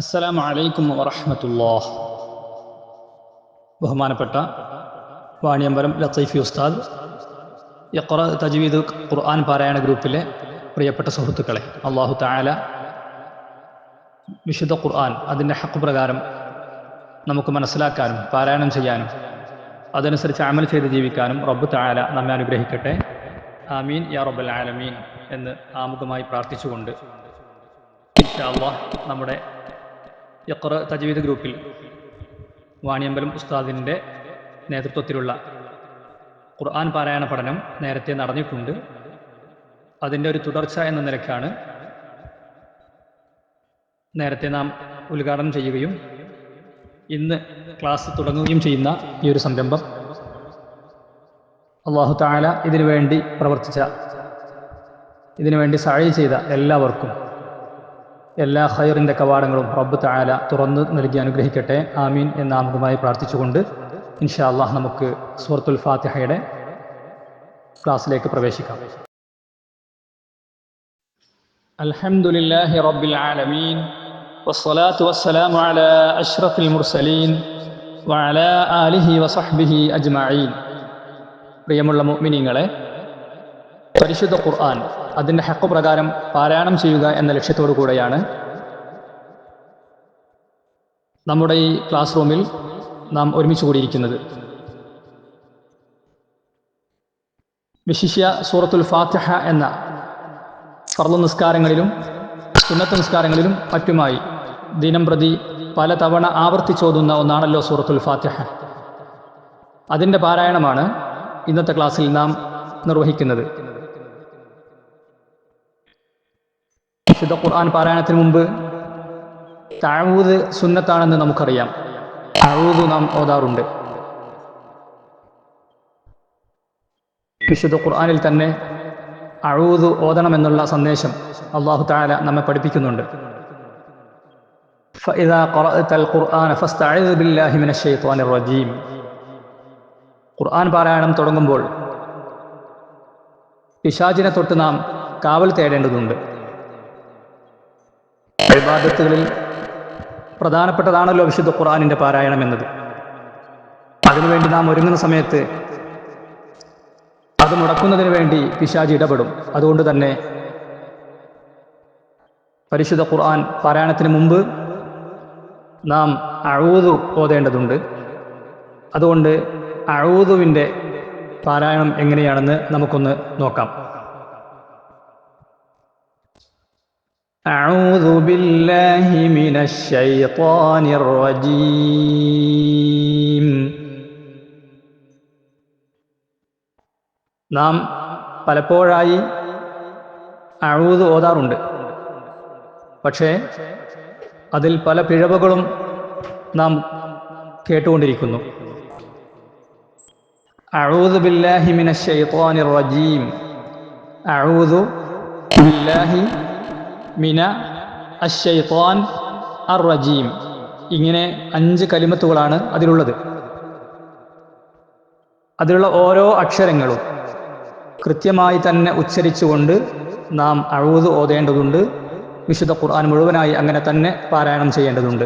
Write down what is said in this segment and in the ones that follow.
അസ്സലാമു അലൈക്കും വറഹ്മത്തുള്ളാഹ്. ബഹുമാനപ്പെട്ട വാണിയമ്പലം ലത്തൈഫി ഉസ്താദ് യക്ര തജ്വീദ് ഖുർആൻ പാരായണ ഗ്രൂപ്പിലെ പ്രിയപ്പെട്ട സുഹൃത്തുക്കളെ അള്ളാഹു തആല വിശുദ്ധ ഖുർആൻ അതിന്റെ ഹക്ക് പ്രകാരം നമുക്ക് മനസ്സിലാക്കാനും പാരായണം ചെയ്യാനും അതനുസരിച്ച് അമൽ ചെയ്ത് ജീവിക്കാനും റബ്ബ് തആല നമ്മെ അനുഗ്രഹിക്കട്ടെ. ആമീൻ. യാ റബ്ബൽ ആലമീൻ എന്ന് ആമുഖമായി പ്രാർത്ഥിച്ചുകൊണ്ട് ഇൻഷാ അല്ലാഹ് നമ്മുടെ യഖറ തജ്വീദ് ഗ്രൂപ്പിൽ വാണിയമ്പലം ഉസ്താദിന്റെ നേതൃത്വത്തിലുള്ള ഖുർആൻ പാരായണ പഠനം നേരത്തെ നടന്നിട്ടുണ്ട്. അതിന്റെ ഒരു തുടർച്ച എന്ന നിലയ്ക്കാണ് നേരത്തെ നാം ഉദ്ഘാടനം ചെയ്യുകയും ഇന്ന് ക്ലാസ് തുടങ്ങുകയും ചെയ്യുന്ന ഈ ഒരു സംരംഭം. അള്ളാഹു താല ഇതിനു വേണ്ടി പ്രവർത്തിച്ച ഇതിനുവേണ്ടി സഹായം ചെയ്ത എല്ലാവർക്കും എല്ലാ ഖൈറിൻ്റെ കവാടങ്ങളും റബ്ബ് താല തുറന്നു നൽകി അനുഗ്രഹിക്കട്ടെ ആമീൻ എന്ന് ആമുഖമായി പ്രാർത്ഥിച്ചുകൊണ്ട് ഇൻഷാ അള്ളാഹ് നമുക്ക് സൂറത്തുൽ ഫാത്തിഹയുടെ ക്ലാസ്സിലേക്ക് പ്രവേശിക്കാം അൽഹംദുലില്ലാഹി റബ്ബിൽ ആലമീൻ والصلاة والسلام على أشرف المرسلين وعلى آله وصحبه أجمعين പ്രിയമുള്ള മുഅ്മിനീങ്ങളെ പരിശുദ്ധ ഖുർആൻ അതിന്റെ ഹക്ക് പ്രകാരം പാരായണം ചെയ്യുക എന്ന ലക്ഷ്യത്തോടു കൂടെയാണ് നമ്മുടെ ഈ ക്ലാസ് റൂമിൽ നാം ഒരുമിച്ച് കൂടിയിരിക്കുന്നത്. വിശിഷ്യ സൂറത്തുൽ ഫാത്തിഹ എന്ന ഫർദ് നിസ്കാരങ്ങളിലും സുന്നത്ത് നിസ്കാരങ്ങളിലും മറ്റുമായി ദിനം പ്രതി പലതവണ ആവർത്തിച്ചോതുന്ന ഒന്നാണല്ലോ സൂറത്തുൽ ഫാത്തിഹ. അതിന്റെ പാരായണമാണ് ഇന്നത്തെ ക്ലാസ്സിൽ നാം നിർവഹിക്കുന്നത്. വിശുദ്ധ ഖുർആൻ പാരായണത്തിന് മുമ്പ് താഴൂത് സുന്നത്താണെന്ന് നമുക്കറിയാം. താഴൂത് നാം ഓതാറുണ്ട്. വിശുദ്ധ ഖുർആാനിൽ തന്നെ അഴൂത് ഓതണമെന്നുള്ള സന്ദേശം അള്ളാഹു താല നമ്മെ പഠിപ്പിക്കുന്നുണ്ട്. ഖുർആൻ പാരായണം തുടങ്ങുമ്പോൾ പിശാചിനെ തൊട്ട് നാം കാവൽ തേടേണ്ടതുണ്ട്. വിവാദത്തുകളിൽ പ്രധാനപ്പെട്ടതാണല്ലോ വിശുദ്ധ ഖുർആാനിന്റെ പാരായണം എന്നത്. അതിനുവേണ്ടി നാം ഒരുങ്ങുന്ന സമയത്ത് അത് മുടക്കുന്നതിന് വേണ്ടി പിശാജ് ഇടപെടും. അതുകൊണ്ട് തന്നെ പരിശുദ്ധ ഖുർആൻ പാരായണത്തിന് മുമ്പ് നാം അഴൂതു ഓതേണ്ടതുണ്ട്. അതുകൊണ്ട് അഴൂതുവിന്റെ പാരായണം എങ്ങനെയാണെന്ന് നമുക്കൊന്ന് നോക്കാം. أعوذ بالله من الشيطان الرجيم നാം പലപ്പോഴായി അഴൂത് ഓതാറുണ്ട് പക്ഷേ അതിൽ പല പിഴവുകളും നാം കേട്ടുകൊണ്ടിരിക്കുന്നു അഴൂദ് ബില്ലാഹി മിന ഷൈത്വാനി റജീം അഴൂദു ബില്ലാഹി മിന അഷൈത്വാൻ അർ റജീം ഇങ്ങനെ അഞ്ച് കലിമത്തുകളാണ് അതിലുള്ളത്. അതിലുള്ള ഓരോ അക്ഷരങ്ങളും കൃത്യമായി തന്നെ ഉച്ചരിച്ചുകൊണ്ട് നാം അഴുത് ഓതേണ്ടതുണ്ട്. വിശുദ്ധ ഖുർആൻ മുഴുവനായി അങ്ങനെ തന്നെ പാരായണം ചെയ്യേണ്ടതുണ്ട്.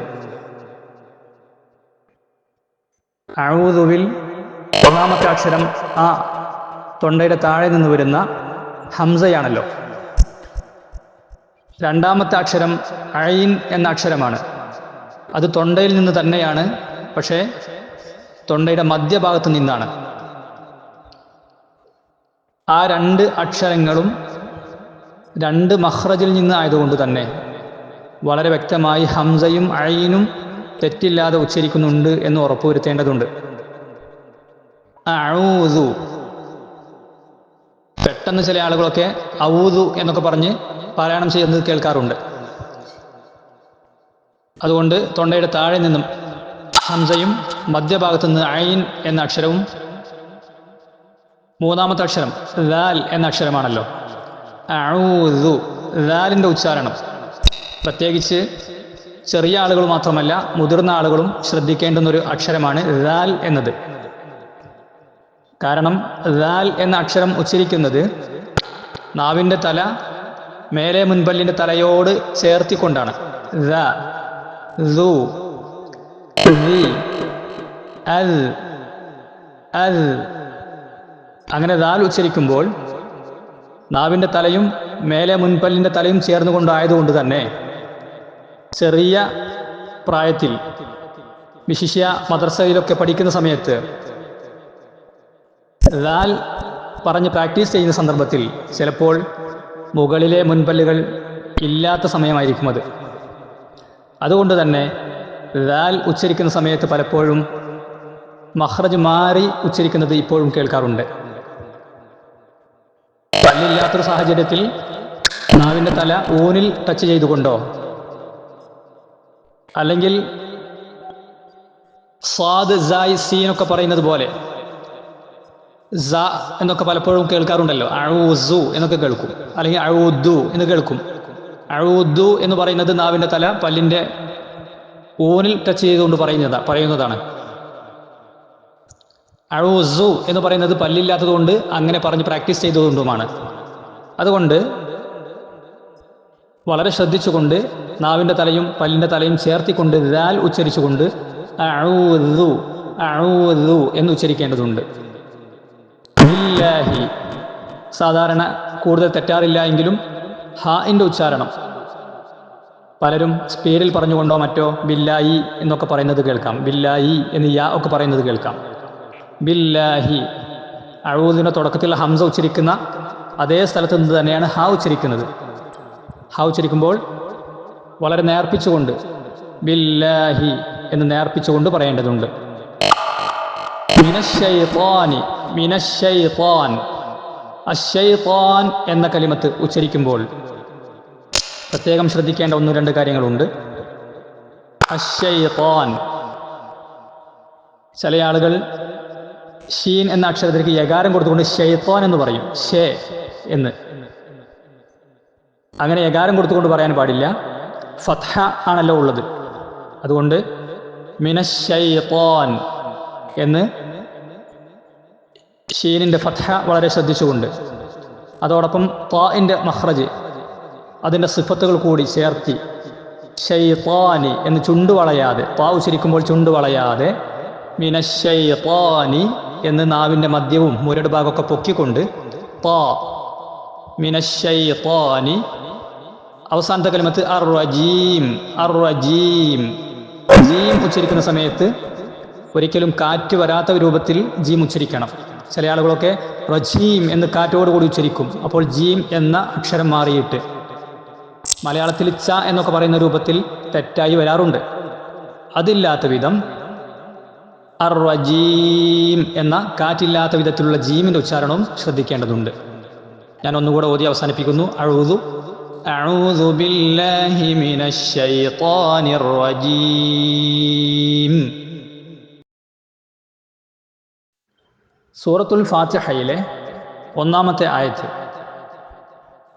അഴുതുവിൽ ഒന്നാമത്തെ അക്ഷരം ആ തൊണ്ടയുടെ താഴെ നിന്ന് വരുന്ന ഹംസയാണല്ലോ. രണ്ടാമത്തെ അക്ഷരം ഐൻ എന്ന അക്ഷരമാണ്. അത് തൊണ്ടയിൽ നിന്ന് തന്നെയാണ് പക്ഷേ തൊണ്ടയുടെ മധ്യഭാഗത്ത് നിന്നാണ്. ആ രണ്ട് അക്ഷരങ്ങളും രണ്ട് മഹ്റജിൽ നിന്ന് ആയതുകൊണ്ട് തന്നെ വളരെ വ്യക്തമായി ഹംസയും അയിനും തെറ്റില്ലാതെ ഉച്ചരിക്കുന്നുണ്ട് എന്ന് ഉറപ്പുവരുത്തേണ്ടതുണ്ട്. പെട്ടെന്ന് ചില ആളുകളൊക്കെ ഔതു എന്നൊക്കെ പറഞ്ഞ് പാരായണം ചെയ്യുന്നത് കേൾക്കാറുണ്ട്. അതുകൊണ്ട് തൊണ്ടയുടെ താഴെ നിന്നും ഹംസയും മധ്യഭാഗത്ത് നിന്ന് ഐൻ എന്ന അക്ഷരവും മൂന്നാമത്തെ അക്ഷരം ലാൽ എന്ന അക്ഷരമാണല്ലോ. ദാലിന്റെ ഉച്ചാരണം. പ്രത്യേകിച്ച് ചെറിയ ആളുകൾ മാത്രമല്ല മുതിർന്ന ആളുകളും ശ്രദ്ധിക്കേണ്ടുന്ന ഒരു അക്ഷരമാണ് ദാൽ എന്നത്. കാരണം ദാൽ എന്ന അക്ഷരം ഉച്ചരിക്കുന്നത് നാവിന്റെ തല മേലെ മുൻപല്ലിന്റെ തലയോട് ചേർത്തിക്കൊണ്ടാണ്. അങ്ങനെ ദാൽ ഉച്ചരിക്കുമ്പോൾ നാവിന്റെ തലയും മേലെ മുൻപല്ലിന്റെ തലയും ചേർന്നുകൊണ്ടായതുകൊണ്ട് തന്നെ ചെറിയ പ്രായത്തിൽ വിശിഷ്യ മദ്രസയിലൊക്കെ പഠിക്കുന്ന സമയത്ത് ദാൽ പറഞ്ഞ് പ്രാക്ടീസ് ചെയ്യുന്ന സന്ദർഭത്തിൽ ചിലപ്പോൾ മുകളിലെ മുൻപല്ലുകൾ ഇല്ലാത്ത സമയമായിരിക്കും അത്. അതുകൊണ്ട് തന്നെ ദാൽ ഉച്ചരിക്കുന്ന സമയത്ത് പലപ്പോഴും മഹ്റജ് മാറി ഉച്ചരിക്കുന്നത് ഇപ്പോഴും കേൾക്കാറുണ്ട്. പല്ലില്ലാത്തൊരു സാഹചര്യത്തിൽ നാവിന്റെ തല ഊനിൽ ടച്ച് ചെയ്തുകൊണ്ടോ അല്ലെങ്കിൽ സ്വാദ് സായ് സീനൊക്കെ പറയുന്നത് പോലെ സ എന്നൊക്കെ പലപ്പോഴും കേൾക്കാറുണ്ടല്ലോ. അഴൂസു എന്നൊക്കെ കേൾക്കും. അല്ലെങ്കിൽ അഴൂദു എന്ന് കേൾക്കും. അഴൂദു എന്ന് പറയുന്നത് നാവിന്റെ തല പല്ലിന്റെ ഊനിൽ ടച്ച് ചെയ്തുകൊണ്ട് പറയുന്നതാ പറയുന്നതാണ്. അഴൂസു എന്ന് പറയുന്നത് പല്ലില്ലാത്തതുകൊണ്ട് അങ്ങനെ പറഞ്ഞ് പ്രാക്ടീസ് ചെയ്തതുകൊണ്ടുമാണ്. അതുകൊണ്ട് വളരെ ശ്രദ്ധിച്ചുകൊണ്ട് നാവിന്റെ തലയും പല്ലിന്റെ തലയും ചേർത്തിക്കൊണ്ട് ദാൽ ഉച്ചരിച്ചുകൊണ്ട് അഊദു അഊദു എന്ന് ഉച്ചരിക്കേണ്ടതുണ്ട്. ബില്ലാഹി സാധാരണ കൂടുതൽ തെറ്റാറില്ല എങ്കിലും ഹാഇന്റെ ഉച്ചാരണം. പലരും സ്പീഡിൽ പറഞ്ഞുകൊണ്ടോ മറ്റോ ബില്ലായി എന്നൊക്കെ പറയുന്നത് കേൾക്കാം. ബില്ലായി എന്ന് യാ ഒക്കെ പറയുന്നത് കേൾക്കാം. ബില്ലാഹി. അഴൂദിന്റെ തുടക്കത്തിൽ ഹംസ ഉച്ചരിക്കുന്ന അതേ സ്ഥലത്ത് നിന്ന് തന്നെയാണ് ഹാ ഉച്ചരിക്കുന്നത്. ഹാ ഉച്ചരിക്കുമ്പോൾ വളരെ നേർപ്പിച്ചുകൊണ്ട് ബില്ലാഹി എന്ന് നേർപ്പിച്ചുകൊണ്ട് പറയേണ്ടതുണ്ട്. അശ്ശൈത്വാൻ എന്ന കലിമത്ത് ഉച്ചരിക്കുമ്പോൾ പ്രത്യേകം ശ്രദ്ധിക്കേണ്ട ഒന്ന് രണ്ട് കാര്യങ്ങളുണ്ട്. അശ്ശൈത്വാൻ ചില ആളുകൾ ഷീൻ എന്ന അക്ഷരത്തിലേക്ക് യകാരം കൊടുത്തുകൊണ്ട് ഷെയ്ത്വാൻ എന്ന് പറയും. ഷേ എന്ന്. അങ്ങനെ യകാരം കൊടുത്തുകൊണ്ട് പറയാൻ പാടില്ല. ഫത്ഹ ആണല്ലോ ഉള്ളത്. അതുകൊണ്ട് മിനശ്ശൈത്വാൻ എന്ന് ഷീനിന്റെ ഫത്ഹ വളരെ ശ്രദ്ധിച്ചുകൊണ്ട്. അതോടൊപ്പം ത്വാഇന്റെ മഹ്റജ് അതിന്റെ സിഫത്തുകൾ കൂടി ചേർത്തി. ഷൈത്വാനി എന്ന് ചുണ്ട് വളയാതെ ത്വാ ഉച്ചരിക്കുമ്പോൾ ചുണ്ട് വളയാതെ മിനശ്ശൈത്വാനി എന്ന് നാവിന്റെ മദ്യവും മുരട് ഭാഗമൊക്കെ പൊക്കിക്കൊണ്ട് ത്വാ മിനശ്ശൈത്വാനി അവസാനത്തെ കലിമത്ത് അർ റജീം റജീം ജീം ഉച്ചരിക്കുന്ന സമയത്ത് ഒരിക്കലും കാറ്റ് വരാത്ത രൂപത്തിൽ ജീം ഉച്ചരിക്കണം. ചില ആളുകളൊക്കെ റജീം എന്ന് കാറ്റോടുകൂടി ഉച്ചരിക്കും അപ്പോൾ ജീം എന്ന അക്ഷരം മാറിയിട്ട് മലയാളത്തിൽ ച എന്നൊക്കെ പറയുന്ന രൂപത്തിൽ തെറ്റായി വരാറുണ്ട് അതില്ലാത്ത വിധം അർ റജീം എന്ന കാറ്റില്ലാത്ത വിധത്തിലുള്ള ജീമിൻ്റെ ഉച്ചാരണവും ശ്രദ്ധിക്കേണ്ടതുണ്ട് ഞാൻ ഒന്നുകൂടെ ഓതി അവസാനിപ്പിക്കുന്നു അഴുതു أعوذ بالله من الشيطان الرجيم സൂറത്തുൽ ഫാത്തിഹയിലെ ഒന്നാമത്തെ ആയത്ത്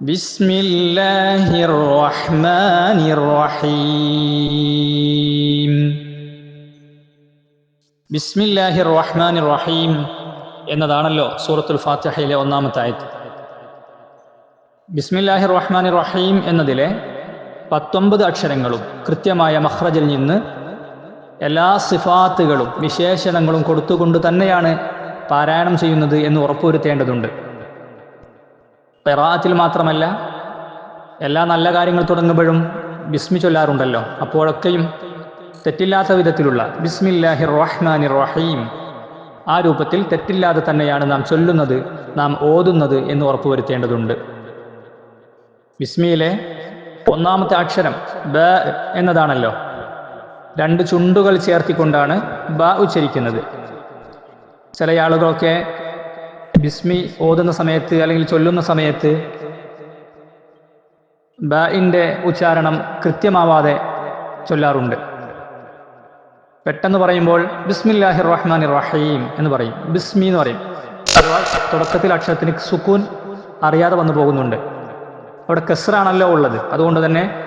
ബിസ്മില്ലാഹിർ റഹ്മാനിർ റഹീം ബിസ്മില്ലാഹിർ റഹ്മാനിർ റഹീം എന്നതാണല്ലോ സൂറത്തുൽ ഫാത്തിഹയിലെ ഒന്നാമത്തെ ആയത്ത് ബിസ്മില്ലാഹിർ റഹ്മാൻ റഹീം എന്നതിലെ പത്തൊമ്പത് അക്ഷരങ്ങളും കൃത്യമായ മഹ്റജിൽ നിന്ന് എല്ലാ സിഫാത്തുകളും വിശേഷണങ്ങളും കൊടുത്തുകൊണ്ട് തന്നെയാണ് പാരായണം ചെയ്യുന്നത് എന്ന് ഉറപ്പുവരുത്തേണ്ടതുണ്ട്. പെറാത്തിൽ മാത്രമല്ല എല്ലാ നല്ല കാര്യങ്ങൾ തുടങ്ങുമ്പോഴും ബിസ്മി ചൊല്ലാറുണ്ടല്ലോ. അപ്പോഴൊക്കെയും തെറ്റില്ലാത്ത വിധത്തിലുള്ള ബിസ്മില്ലാഹി റഹ്മാനി റഹീം ആ രൂപത്തിൽ തെറ്റില്ലാതെ തന്നെയാണ് നാം ചൊല്ലുന്നത് നാം ഓതുന്നത് എന്ന് ഉറപ്പുവരുത്തേണ്ടതുണ്ട്. ബിസ്മിയിലെ ഒന്നാമത്തെ അക്ഷരം ബ എന്നതാണല്ലോ. രണ്ട് ചുണ്ടുകൾ ചേർത്തിക്കൊണ്ടാണ് ബ ഉച്ചരിക്കുന്നത്. ചില ആളുകളൊക്കെ ബിസ്മി ഓതുന്ന സമയത്ത് അല്ലെങ്കിൽ ചൊല്ലുന്ന സമയത്ത് ബാഇന്റെ ഉച്ചാരണം കൃത്യമാവാതെ ചൊല്ലാറുണ്ട്. പെട്ടെന്ന് പറയുമ്പോൾ ബിസ്മില്ലാഹിർ റഹ്മാൻ റഹീം എന്ന് പറയും. ബിസ്മി എന്ന് പറയും. തുടക്കത്തിൽ അക്ഷരത്തിന് സുക്കൂൻ അറിയാതെ വന്നു പോകുന്നുണ്ട്. അവിടെ കെസ്റാണല്ലോ ഉള്ളത്. അതുകൊണ്ട് തന്നെ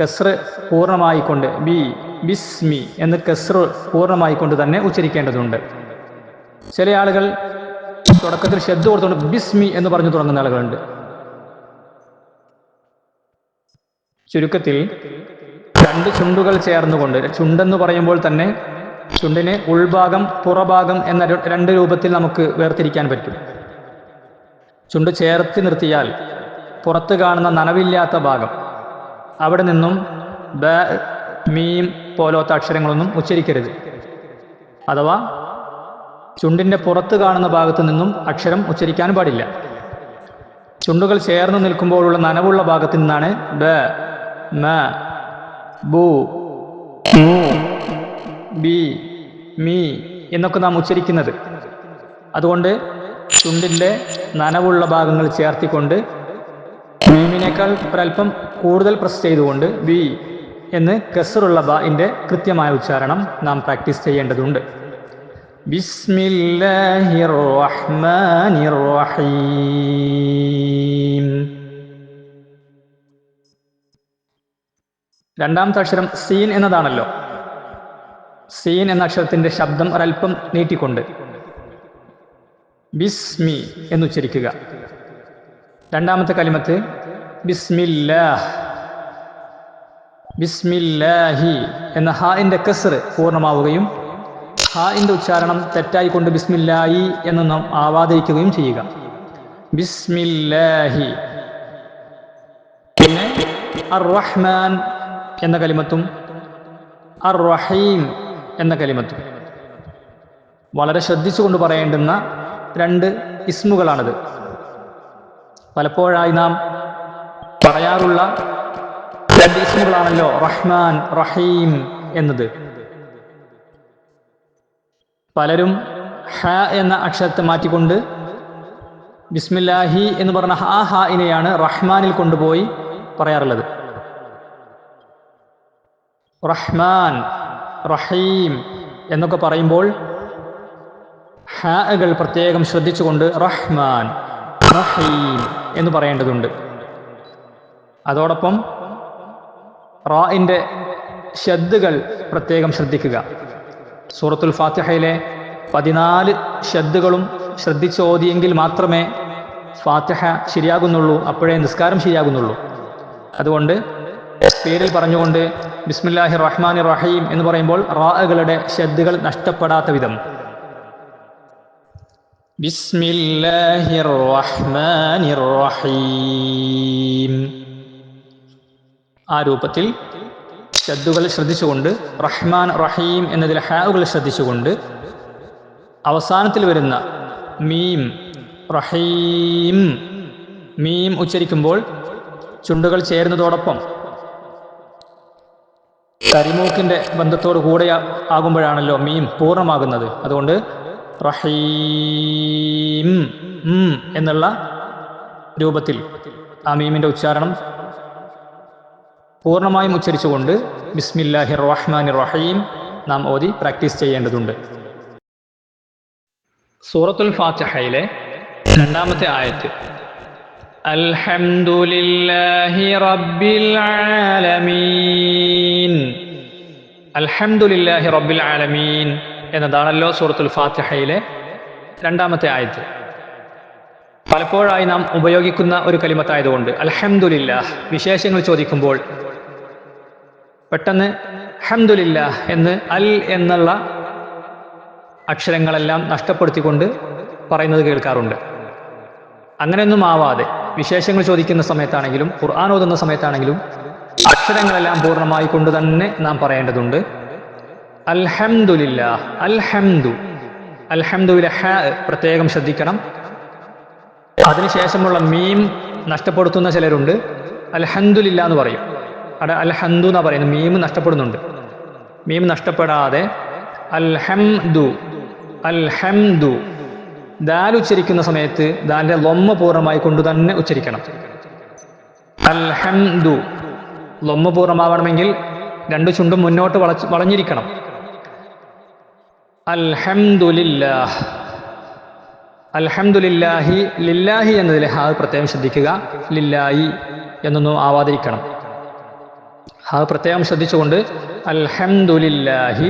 കെസ്ർ പൂർണമായിക്കൊണ്ട് ബി ബിസ്മി എന്ന് കെസ്ർ പൂർണമായിക്കൊണ്ട് തന്നെ ഉച്ചരിക്കേണ്ടതുണ്ട്. ചില ആളുകൾ തുടക്കത്തിൽ ശബ്ദം കൊടുത്തുകൊണ്ട് ബിസ്മി എന്ന് പറഞ്ഞു തുടങ്ങുന്ന ആളുകളുണ്ട്. ചുരുക്കത്തിൽ രണ്ട് ചുണ്ടുകൾ ചേർന്നുകൊണ്ട് ചുണ്ടെന്ന് പറയുമ്പോൾ തന്നെ ചുണ്ടിനെ ഉൾഭാഗം പുറഭാഗം എന്ന രണ്ട് രൂപത്തിൽ നമുക്ക് വേർതിരിക്കാൻ പറ്റും. ചുണ്ട് ചേർത്ത് നിർത്തിയാൽ പുറത്ത് കാണുന്ന നനവില്ലാത്ത ഭാഗം അവിടെ നിന്നും ബ മീം പോലത്തെ അക്ഷരങ്ങളൊന്നും ഉച്ചരിക്കരുത്. അഥവാ ചുണ്ടിന്റെ പുറത്ത് കാണുന്ന ഭാഗത്ത് നിന്നും അക്ഷരം ഉച്ചരിക്കാൻ പാടില്ല. ചുണ്ടുകൾ ചേർന്ന് നിൽക്കുമ്പോഴുള്ള നനവുള്ള ഭാഗത്ത് നിന്നാണ് ബ മ ബു ബി മീ എന്നൊക്കെ നാം ഉച്ചരിക്കുന്നത്. അതുകൊണ്ട് ചുണ്ടിന്റെ നനവുള്ള ഭാഗങ്ങൾ ചേർത്തിക്കൊണ്ട് മീമിനേക്കാൾ ഒരല്പം കൂടുതൽ പ്രസ് ചെയ്തുകൊണ്ട് ബി എന്ന് കെസറുള്ള ബ ഇന്റെ കൃത്യമായ ഉച്ചാരണം നാം പ്രാക്ടീസ് ചെയ്യേണ്ടതുണ്ട്. ബിസ്മില്ലാഹിർ റഹ്മാനിർ റഹീം രണ്ടാമത്തെ അക്ഷരം സീൻ എന്നതാണല്ലോ. സീൻ എന്ന അക്ഷരത്തിന്റെ ശബ്ദം ഒരൽപ്പം നീട്ടിക്കൊണ്ട്. ബിസ്മി എന്നുച്ചരിക്കുക രണ്ടാമത്തെ കലിമത്ത് ബിസ്മില്ലാഹ്. ബിസ്മില്ലാഹി എന്ന ഹാഇന്റെ കസർ പൂർണമാവുകയും ഹാഇന്റെ ഉച്ചാരണം തെറ്റായിക്കൊണ്ട് ബിസ്മില്ലായി എന്ന് നാം ആവാതിരിക്കുകയും ചെയ്യുക. ബിസ്മില്ലാഹി. പിന്നെ അർ റഹ്മാൻ എന്ന കലിമത്തും അർ റഹീം എന്ന കലിമത്തും. വളരെ ശ്രദ്ധിച്ചുകൊണ്ട് പറയേണ്ടുന്ന രണ്ട് ഇസ്മുകളാണിത്. പലപ്പോഴായി നാം പറയാറുള്ള രണ്ട് ഇസ്മുകളാണല്ലോ റഹ്മാൻ റഹീം എന്നത്. പലരും ഹ എന്ന അക്ഷരത്തെ മാറ്റിക്കൊണ്ട് ബിസ്മില്ലാഹി എന്ന് പറഞ്ഞ ഹാ ഹാ ഇനെയാണ് റഹ്മാനിൽ കൊണ്ടുപോയി പറയാറുള്ളത്. റഹ്മാൻ റഹീം എന്നൊക്കെ പറയുമ്പോൾ ഹാകൾ പ്രത്യേകം ശ്രദ്ധിച്ചുകൊണ്ട് റഹ്മാൻ റഹീം എന്ന് പറയേണ്ടതുണ്ട്. അതോടൊപ്പം റാഇന്റെ ശബ്ദുകൾ പ്രത്യേകം ശ്രദ്ധിക്കുക. സൂറത്തുൽ ഫാത്തിഹയിലെ പതിനാല് ഷദ്ദുകളും ശ്രദ്ധിച്ചോതിയെങ്കിൽ മാത്രമേ ഫാത്തിഹ ശരിയാകുന്നുള്ളൂ അപ്പോഴേ നിസ്കാരം ശരിയാകുന്നുള്ളൂ. അതുകൊണ്ട് പേരിൽ പറഞ്ഞുകൊണ്ട് ബിസ്മില്ലാഹി റഹ്മാൻ റഹീം എന്ന് പറയുമ്പോൾ റാഅകളുടെ ഷദ്ദുകൾ നഷ്ടപ്പെടാത്ത വിധം. ബിസ്മില്ലാഹി റഹ്മാൻ റഹീം. ആ രൂപത്തിൽ ഷദ്ദുകൾ ശ്രദ്ധിച്ചുകൊണ്ട് റഹ്മാൻ റഹീം എന്നതിൽ ഹാവുകൾ ശ്രദ്ധിച്ചുകൊണ്ട് അവസാനത്തിൽ വരുന്ന മീം റഹീം മീം ഉച്ചരിക്കുമ്പോൾ ചുണ്ടുകൾ ചേരുന്നതോടൊപ്പം കരിമൂക്കിന്റെ ബന്ധത്തോട് കൂടെ ആകുമ്പോഴാണല്ലോ മീം പൂർണമാകുന്നത്. അതുകൊണ്ട് റഹീം എന്നുള്ള രൂപത്തിൽ ആ മീമിന്റെ ഉച്ചാരണം പൂർണമായും ഉച്ചരിച്ചുകൊണ്ട് ബിസ്മില്ലാഹി റഹ്മാൻ റഹീം നാം ഓതി പ്രാക്ടീസ് ചെയ്യേണ്ടതുണ്ട്. സൂറത്തുൽ ഫാത്തിഹയിലെ രണ്ടാമത്തെ ആയത്ത്. അൽഹംദുലില്ലാഹി റബ്ബിൽ ആലമീൻ. അൽഹംദുലില്ലാഹി റബ്ബിൽ ആലമീൻ എന്നതാണല്ലോ സൂറത്തുൽ ഫാത്തിഹയിലെ രണ്ടാമത്തെ ആയത്ത്. പലപ്പോഴായി നാം ഉപയോഗിക്കുന്ന ഒരു കലിമത്തായതുകൊണ്ട് അൽഹംദുലില്ലാഹ് വിശേഷങ്ങൾ ചോദിക്കുമ്പോൾ പെട്ടെന്ന് ഹംദുലില്ല എന്ന് അൽ എന്നുള്ള അക്ഷരങ്ങളെല്ലാം നഷ്ടപ്പെടുത്തിക്കൊണ്ട് പറയുന്നത് കേൾക്കാറുണ്ട്. അങ്ങനെയൊന്നും ആവാതെ വിശേഷങ്ങൾ ചോദിക്കുന്ന സമയത്താണെങ്കിലും ഖുർആൻ ഓതുന്ന സമയത്താണെങ്കിലും അക്ഷരങ്ങളെല്ലാം പൂർണമായി കൊണ്ട് തന്നെ നാം പറയേണ്ടതുണ്ട്. അൽഹംദുലില്ല അൽഹംദു അൽഹംദുവിലെ ഹ പ്രത്യേകം ശ്രദ്ധിക്കണം. അതിനുശേഷമുള്ള മീം നഷ്ടപ്പെടുത്തുന്ന ചിലരുണ്ട്. അൽഹന്ദുലില്ല എന്ന് പറയും. അവിടെ അൽഹന്ദു എന്നാ പറയുന്നത് മീം നഷ്ടപ്പെടുന്നുണ്ട്. മീം നഷ്ടപ്പെടാതെ അൽഹംദു അൽഹംദു. ദാൽ ഉച്ചരിക്കുന്ന സമയത്ത് ദാലിന്റെ ലൊമ്മ പൂർണമായി കൊണ്ട് തന്നെ ഉച്ചരിക്കണം. അൽഹംദു. ലൊമ്മ പൂർണമാവണമെങ്കിൽ രണ്ട് ചുണ്ടും മുന്നോട്ട് വളച്ച് വളഞ്ഞിരിക്കണം. അൽഹംദുലില്ലാഹ്. അൽഹംദുലില്ലാഹി ലില്ലാഹി എന്നതിലെ ഹാ പ്രത്യേകം ശ്രദ്ധിക്കുക. ലില്ലായി എന്നൊന്നും ആവാതിരിക്കണം. ഹാ പ്രത്യേകം ശ്രദ്ധിച്ചുകൊണ്ട് അൽഹംദുലില്ലാഹി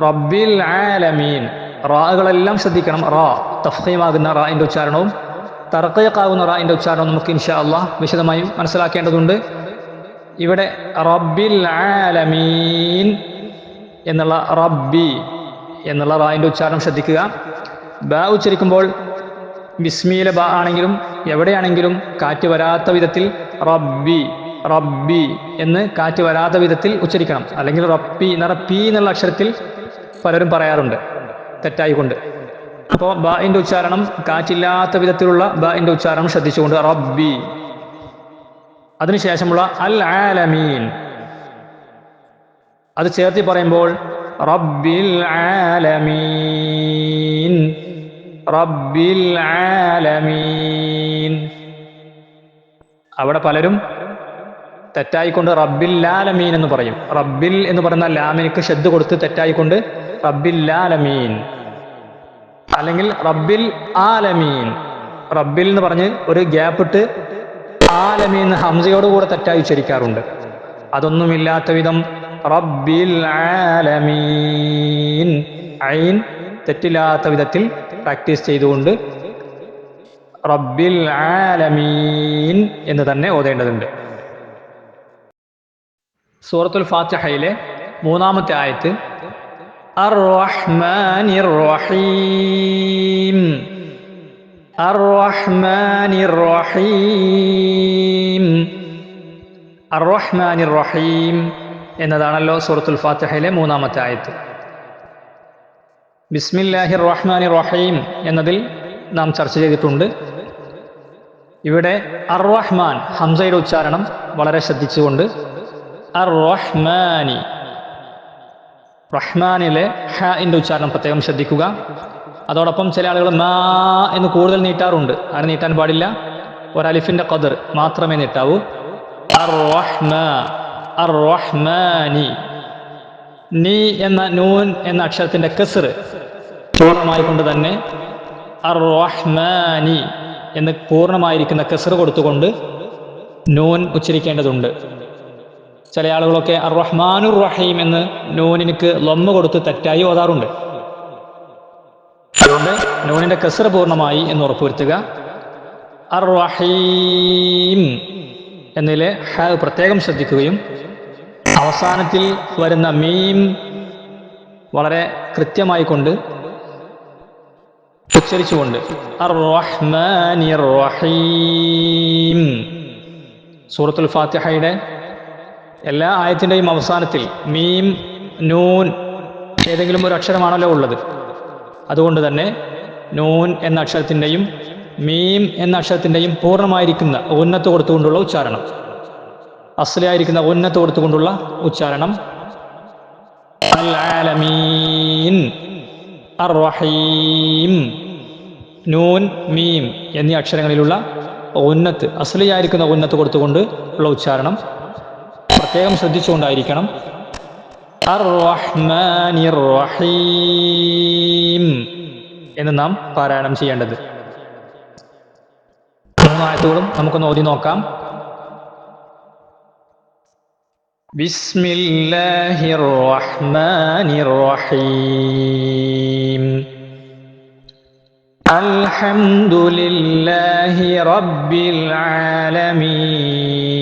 റബ്ബിൽ ആലമീൻ. റാകളെല്ലാം ശ്രദ്ധിക്കണം. റാ തഫീമാകുന്ന റായിന്റെ ഉച്ചാരണവും തർക്കയക്കാകുന്ന റായിന്റെ ഉച്ചാരണവും നമുക്ക് ഇൻഷാ അള്ളാഹ് വിശദമായും മനസ്സിലാക്കേണ്ടതുണ്ട്. ഇവിടെ റബ്ബിൽ ആലമീൻ എന്നുള്ള റബ്ബി എന്നുള്ള റായിന്റെ ഉച്ചാരണം ശ്രദ്ധിക്കുക. ബ ഉച്ചരിക്കുമ്പോൾ ബിസ്മിയിലെ ബ ആണെങ്കിലും എവിടെയാണെങ്കിലും കാറ്റ് വരാത്ത വിധത്തിൽ റബ്ബി റബ്ബി എന്ന് കാറ്റ് വരാത്ത വിധത്തിൽ ഉച്ചരിക്കണം. അല്ലെങ്കിൽ റബ്ബി എന്ന പി എന്നുള്ള അക്ഷരത്തിൽ പലരും പറയാറുണ്ട്. തെറ്റായിക്കൊണ്ട്. അപ്പോൾ ബിന്റെ ഉച്ചാരണം കാറ്റില്ലാത്ത വിധത്തിലുള്ള ബിന്റെ ഉച്ചാരണം ശ്രദ്ധിച്ചുകൊണ്ട് റബ്ബി. അതിനുശേഷമുള്ള അൽ ആലമീൻ. അത് ചേർത്തി പറയുമ്പോൾ റബ്ബിൽ ആലമീൻ. റബ്ബിൽ ആലമീൻ. അവിടെ പലരും തെറ്റായിക്കൊണ്ട് റബ്ബിൽ ലാലമീൻ എന്ന് പറയും. റബ്ബിൽ എന്ന് പറയുന്ന ലാമിനിക്ക് ഷെദ് കൊടുത്ത് തെറ്റായിക്കൊണ്ട് റബ്ബിൽ ലാലമീൻ. അല്ലെങ്കിൽ റബ്ബിൽ ആലമീൻ. റബ്ബിൽ എന്ന് പറഞ്ഞ് ഒരു ഗ്യാപ്പ് ഇട്ട് ആലമീൻ ഹംസയോട് കൂടെ തെറ്റായി ഉച്ചരിക്കാറുണ്ട്. അതൊന്നുമില്ലാത്ത വിധം റബ്ബിൽ ആലമീൻ. ഐൻ തെറ്റില്ലാത്ത വിധത്തിൽ പ്രാക്ടീസ് ചെയ്തുകൊണ്ട് റബ്ബിൽ ആലമീൻ എന്ന് തന്നെ ഓതേണ്ടതുണ്ട്. സൂറത്തുൽ ഫാത്തിഹയിലെ മൂന്നാമത്തെ ആയത്ത് റഹീം റഹീം റഹീം എന്നതാണല്ലോ സൂറത്തുൽ ഫാത്തിഹയിലെ മൂന്നാമത്തെ ആയത്ത്. ബിസ്മില്ലാഹിർ റഹ്മാനിർ റഹീം എന്നതിൽ നാം ചർച്ച ചെയ്തിട്ടുണ്ട്. ഇവിടെ അർ റഹ്മാൻ ഹംസയുടെ ഉച്ചാരണം വളരെ ശ്രദ്ധിച്ചുകൊണ്ട് അർ റഹ്മാനി റഹ്മാനിലെ ഹാഇന്റെ ഉച്ചാരണം പ്രത്യേകം ശ്രദ്ധിക്കുക. അതോടൊപ്പം ചില ആളുകൾ മാ എന്ന് കൂടുതൽ നീട്ടാറുണ്ട്. അങ്ങനെ നീട്ടാൻ പാടില്ല. ഒരലിഫിന്റെ കതിർ മാത്രമേ നീട്ടാവൂ. അർ റഹ്മ അർ റഹ്മാനി നീ എന്ന നൂൻ എന്ന അക്ഷരത്തിന്റെ കസർ പൂർണമായി കൊണ്ട് തന്നെ അർ റഹ്മാനി എന്ന് പൂർണമായിരിക്കുന്ന കസർ കൊടുത്തുകൊണ്ട് നൂൻ ഉച്ചരിക്കേണ്ടതുണ്ട്. ചില ആളുകളൊക്കെ അർ റഹ്മാനുർ റഹീം എന്ന് നൂനിനിക്ക് ലൊമ്മ കൊടുത്ത് തെറ്റായി ഓതാറുണ്ട്. അതുകൊണ്ട് നൂനിന്റെ കസർ പൂർണമായി എന്ന് ഉറപ്പുവരുത്തുക. അർ റഹീം എന്നതിലെ ഹ പ്രത്യേകം ശ്രദ്ധിക്കുകയും അവസാനത്തിൽ വരുന്ന മീം വളരെ കൃത്യമായി കൊണ്ട് ഉച്ചരിച്ചുകൊണ്ട് സൂറത്തുൽ ഫാത്തിഹയുടെ എല്ലാ ആയത്തിന്റെയും അവസാനത്തിൽ മീം നൂൻ ഏതെങ്കിലും ഒരു അക്ഷരമാണല്ലോ ഉള്ളത്. അതുകൊണ്ട് തന്നെ നൂൻ എന്ന അക്ഷരത്തിന്റെയും മീം എന്ന അക്ഷരത്തിന്റെയും പൂർണമായിരിക്കുന്ന ഉന്നത്ത് കൊടുത്തുകൊണ്ടുള്ള ഉച്ചാരണം. അസ്ലയായിരിക്കുന്ന ഉന്നത്ത് കൊടുത്തുകൊണ്ടുള്ള ഉച്ചാരണം. നൂൻ മീം എന്നീ അക്ഷരങ്ങളിലുള്ള ഉന്നത്ത് അസ്ലിയായിരിക്കുന്ന ഉന്നത്ത് കൊടുത്തുകൊണ്ട് ഉള്ള ഉച്ചാരണം. പ്രത്യേകം ശ്രദ്ധിച്ചുകൊണ്ടായിരിക്കണം. റഹീം എന്ന് നാം പാരായണം ചെയ്യേണ്ടത്. മൂന്നായത്തുകളും നമുക്കൊന്ന് ഓതി നോക്കാം ബിസ്മില്ലാഹിർ റഹ്മാനിർ റഹീം അൽഹംദുലില്ലാഹി റബ്ബിൽ ആലമീൻ.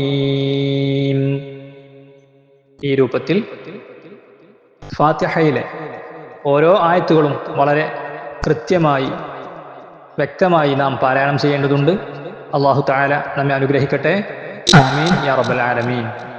ഈ രൂപത്തിൽ ഫാത്തിഹയിലെ ഓരോ ആയത്തുകളും വളരെ കൃത്യമായി വ്യക്തമായി നാം പാരായണം ചെയ്യേണ്ടതുണ്ട്. അള്ളാഹു താല നമ്മെ അനുഗ്രഹിക്കട്ടെ. ആമീൻ. യാ റബ്ബൽ ആലമീൻ.